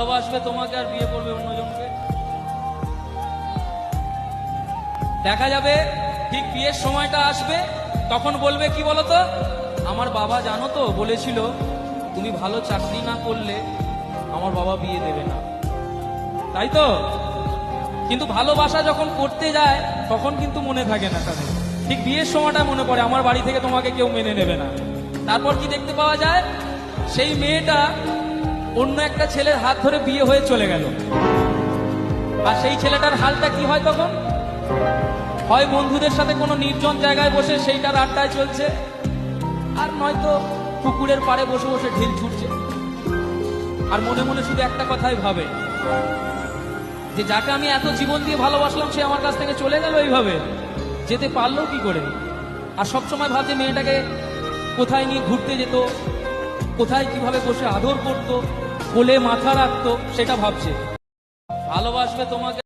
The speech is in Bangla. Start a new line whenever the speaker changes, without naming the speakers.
ভালোবাসবে, তোমাকে আর বিয়ে করবে অন্যজনকে দেখা যাবে, ঠিক বিয়ের সময়টা আসবে, তখন বলবে, কি বলতো? আমার বাবা জানো তো, বলেছিল, তুমি ভালো চাকরি না করলে আমার বাবা বিয়ে দেবে না। তাই তো? কিন্তু ভালোবাসা যখন করতে যায়, তখন কিন্তু মনে থাকে না তাদের। ঠিক বিয়ের সময়টা মনে পড়ে, আমার বাড়ি থেকে তোমাকে কেউ মেনে নেবে না। তারপর কি দেখতে পাওয়া যায়? সেই মেয়েটা অন্য একটা ছেলের হাত ধরে বিয়ে হয়ে চলে গেল। আর সেই ছেলেটার হালটা কি হয় তখন? হয় বন্ধুদের সাথে কোনো নির্জন জায়গায় বসে সেইটার আড্ডায় চলছে, আর নয়তো পুকুরের পাড়ে বসে বসে ঢিল ছুটছে। আর মনে মনে শুধু একটা কথাই ভাবে, যে যাকে আমি এত জীবন দিয়ে ভালোবাসলাম, সে আমার কাছ থেকে চলে গেল এইভাবে। যেতে পারল কি করে? আর সবসময় ভাবছে মেয়েটাকে কোথায় নিয়ে ঘুরতে যেত, কোথায় কীভাবে বসে আদর করতো কোলে মাথা রাখতো সেটা ভাবছে। ভালোবাসবে তোমাকে।